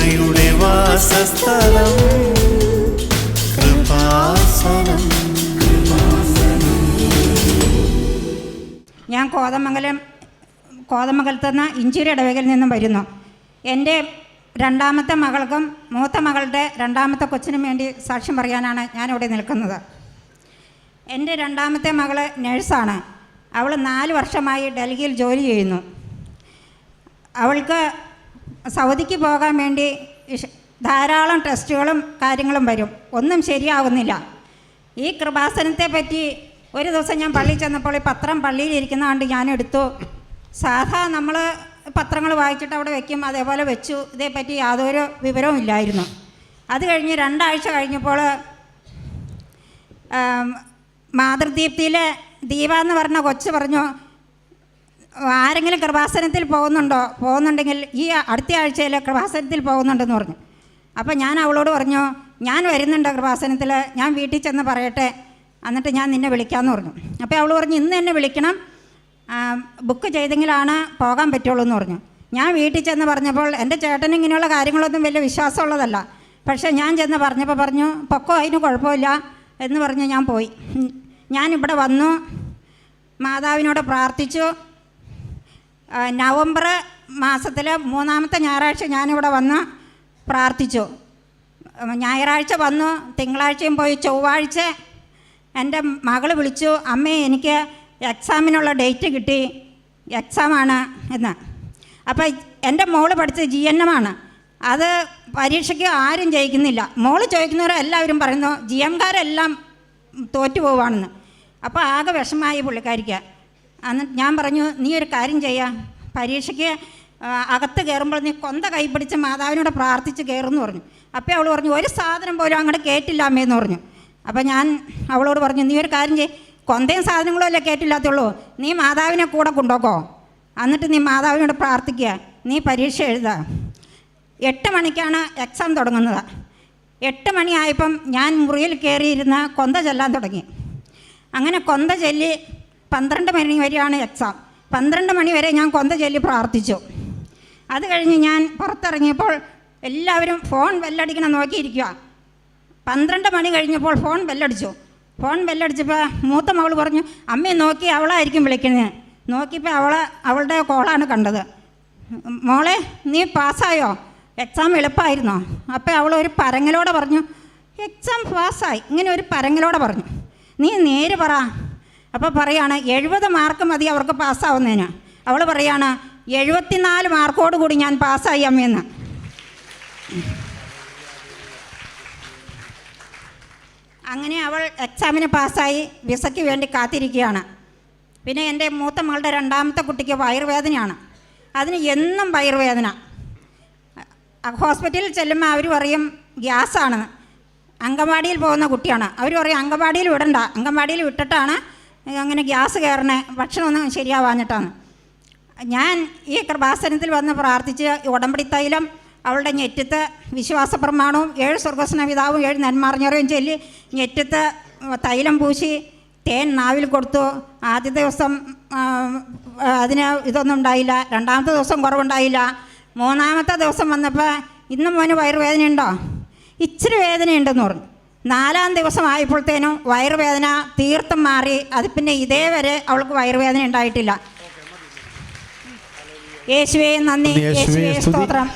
കൃപയുടെ വാസസ്ഥലം കൃപാസനം. ഞാൻ കോതമംഗലം കോതമംഗലത്ത് നിന്ന് ഇഞ്ചിയുടെ ഇടവകയിൽ നിന്നും വരുന്നു. എന്റെ രണ്ടാമത്തെ മകൾക്കും മൂത്ത മകളുടെ രണ്ടാമത്തെ കൊച്ചിനും വേണ്ടി സാക്ഷ്യം പറയാനാണ് ഞാനിവിടെ നിൽക്കുന്നത്. എന്റെ രണ്ടാമത്തെ മകൾ നഴ്സാണ്. അവൾ നാല് വർഷമായി ഡൽഹിയിൽ ജോലി ചെയ്യുന്നു. അവൾക്ക് സൗദിക്ക് പോകാൻ വേണ്ടി ധാരാളം ടെസ്റ്റുകളും കാര്യങ്ങളും വരും. ഒന്നും ശരിയാവുന്നില്ല. ഈ കൃപാസനത്തെ പറ്റി ഒരു ദിവസം ഞാൻ പള്ളിയിൽ ചെന്നപ്പോൾ ഈ പത്രം പള്ളിയിൽ ഇരിക്കുന്ന കണ്ട് ഞാൻ എടുത്തു സാധാ നമ്മൾ പത്രങ്ങൾ വായിച്ചിട്ട് അവിടെ വെക്കും അതേപോലെ വെച്ചു. ഇതേപ്പറ്റി യാതൊരു വിവരവും ഇല്ലായിരുന്നു. അത് കഴിഞ്ഞ് രണ്ടാഴ്ച കഴിഞ്ഞപ്പോൾ മാതൃദീപ്തിയിലെ ദീപ എന്ന് പറഞ്ഞ കൊച്ച് പറഞ്ഞു ആരെങ്കിലും കൃപാസനത്തിൽ പോകുന്നുണ്ടോ? പോകുന്നുണ്ടെങ്കിൽ ഈ അടുത്ത ആഴ്ചയിൽ കൃപാസനത്തിൽ പോകുന്നുണ്ടെന്ന് പറഞ്ഞു. അപ്പോൾ ഞാൻ അവളോട് പറഞ്ഞു ഞാൻ വരുന്നുണ്ട് കൃപാസനത്തിൽ ഞാൻ വീട്ടിൽ ചെന്ന് പറയട്ടെ. എന്നിട്ട് ഞാൻ നിന്നെ വിളിക്കാമെന്ന് പറഞ്ഞു. അപ്പോൾ അവൾ പറഞ്ഞു ഇന്ന് എന്നെ വിളിക്കണം. ബുക്ക് ചെയ്തെങ്കിലാണ് പോകാൻ പറ്റുള്ളൂ എന്ന് പറഞ്ഞു. ഞാൻ വീട്ടിൽ ചെന്ന് പറഞ്ഞപ്പോൾ എന്റെ ചേട്ടൻ ഇങ്ങനെയുള്ള കാര്യങ്ങളൊന്നും വലിയ വിശ്വാസമുള്ളതല്ല. പക്ഷേ ഞാൻ ചെന്ന് പറഞ്ഞപ്പോൾ പറഞ്ഞു പൊക്കോ അതിന് കുഴപ്പമില്ല എന്ന് പറഞ്ഞ് ഞാൻ പോയി. ഞാനിവിടെ വന്നു. മാതാവിനോട് പ്രാർത്ഥിച്ചു. നവംബർ മാസത്തിൽ മൂന്നാമത്തെ ഞായറാഴ്ച ഞാനിവിടെ വന്ന് പ്രാർത്ഥിച്ചു. ഞായറാഴ്ച വന്നു തിങ്കളാഴ്ചയും പോയി ചൊവ്വാഴ്ച എന്റെ മകൾ വിളിച്ചു അമ്മേ എനിക്ക് എക്സാമിനുള്ള ഡേറ്റ് കിട്ടി എക്സാമാണ് എന്ന്. അപ്പോൾ എന്റെ മോൾ പഠിച്ചത് ജി എൻ എം ആണ്. അത് പരീക്ഷയ്ക്ക് ആരും ജയിക്കുന്നില്ല. മോൾ ചോദിക്കുന്നവരെല്ലാവരും പറയുന്നു ജി എംകാരെല്ലാം തോറ്റു പോവാണെന്ന്. അപ്പോൾ ആകെ വിഷമായി പുള്ളിക്കാരിക്ക്. എന്നിട്ട് ഞാൻ പറഞ്ഞു നീ ഒരു കാര്യം ചെയ്യാം. പരീക്ഷയ്ക്ക് അകത്ത് കയറുമ്പോൾ നീ കൊന്ത കൈ പിടിച്ച് മാതാവിനോട് പ്രാർത്ഥിച്ച് കയറുമെന്ന് പറഞ്ഞു. അപ്പോൾ അവൾ പറഞ്ഞു ഒരു സാധനം പോലും അങ്ങോട്ട് കേട്ടില്ല അമ്മയെന്ന് പറഞ്ഞു. അപ്പോൾ ഞാൻ അവളോട് പറഞ്ഞു നീ ഒരു കാര്യം ചെയ്യ്. കൊന്തയും സാധനങ്ങളും അല്ലേ കേട്ടില്ലാത്തുള്ളൂ. നീ മാതാവിനെ കൂടെ കൊണ്ടുപോക്കോ. എന്നിട്ട് നീ മാതാവിനോട് പ്രാർത്ഥിക്കുക. നീ പരീക്ഷ എഴുതുക എട്ട് മണിക്കാണ് എക്സാം തുടങ്ങുന്നത്. എട്ട് മണിയായപ്പം ഞാൻ മുറിയിൽ കയറിയിരുന്ന കൊന്ത ചെല്ലാൻ തുടങ്ങി. അങ്ങനെ കൊന്ത ചൊല്ലി പന്ത്രണ്ട് മണി വരെയാണ് എക്സാം പന്ത്രണ്ട് മണി വരെ ഞാൻ കൊന്ത ചൊല്ലി പ്രാർത്ഥിച്ചു. അത് കഴിഞ്ഞ് ഞാൻ പുറത്തിറങ്ങിയപ്പോൾ എല്ലാവരും ഫോൺ ബെല്ലടിക്കണം നോക്കിയിരിക്കുക പന്ത്രണ്ട് മണി കഴിഞ്ഞപ്പോൾ ഫോൺ ബെല്ലടിച്ചു ഫോൺ ബെല്ലടിച്ചപ്പോൾ മൂത്ത മകൾ പറഞ്ഞു അമ്മയെ നോക്കി അവളായിരിക്കും വിളിക്കുന്നത് നോക്കിയപ്പോൾ അവളെ അവളുടെ കോളാണ് കണ്ടത്. മോളെ നീ പാസ്സായോ? എക്സാം എളുപ്പമായിരുന്നോ അപ്പോൾ അവൾ ഒരു പരങ്ങലോടെ പറഞ്ഞു എക്സാം പാസ്സായി. ഇങ്ങനെ ഒരു പരങ്ങലോടെ പറഞ്ഞു. നീ നേര് പറ. അപ്പോൾ പറയാണ് എഴുപത് മാർക്ക് മതി അവർക്ക് പാസ്സാവുന്നതിന്. അവൾ പറയാണ് എഴുപത്തിനാല് മാർക്കോട് കൂടി ഞാൻ പാസ്സായി അമ്മയെന്ന് അങ്ങനെ അവൾ എക്സാമിന് പാസ്സായി വിസയ്ക്ക് വേണ്ടി കാത്തിരിക്കുകയാണ്. പിന്നെ എന്റെ മൂത്ത മകളുടെ രണ്ടാമത്തെ കുട്ടിക്ക് വയറുവേദനയാണ്. അതിന് എന്നും വയറുവേദന. ഹോസ്പിറ്റലിൽ ചെല്ലുമ്പോൾ അവർ പറയും ഗ്യാസാണെന്ന് അങ്കവാടിയിൽ പോകുന്ന കുട്ടിയാണ്. അവർ പറയും അങ്കവാടിയിൽ വിടണ്ട. അങ്കവാടിയിൽ വിട്ടിട്ടാണ് അങ്ങനെ ഗ്യാസ് കയറണേ ഭക്ഷണമൊന്നും ശരിയാവാഞ്ഞിട്ടാണ്. ഞാൻ ഈ കൃപാസനത്തിൽ വന്ന് പ്രാർത്ഥിച്ച് ഉടമ്പടി തൈലം അവളുടെ ഞെറ്റത്ത് വിശ്വാസ പ്രമാണവും ഏഴ് സ്വർഗസ്ന പിതാവും ഏഴ് നന്മാറിഞ്ഞറയും ചൊല്ലി ഞെറ്റത്ത് തൈലം പൂശി തേൻ നാവിൽ കൊടുത്തു. ആദ്യ ദിവസം അതിന് ഇതൊന്നും ഉണ്ടായില്ല. രണ്ടാമത്തെ ദിവസം കുറവുണ്ടായില്ല. മൂന്നാമത്തെ ദിവസം വന്നപ്പോൾ ഇന്നും മോന് വയറുവേദന ഉണ്ടോ ഇച്ചിരി വേദനയുണ്ടെന്ന് പറഞ്ഞു. നാലാം ദിവസമായപ്പോഴത്തേനും വയറുവേദന തീർത്തും മാറി. അത് പിന്നെ ഇതേവരെ അവൾക്ക് വയറുവേദന ഉണ്ടായിട്ടില്ല. യേശുവേ നന്ദി. യേശുവേ യേശുവേ സ്തുതി. സ്തോത്രം.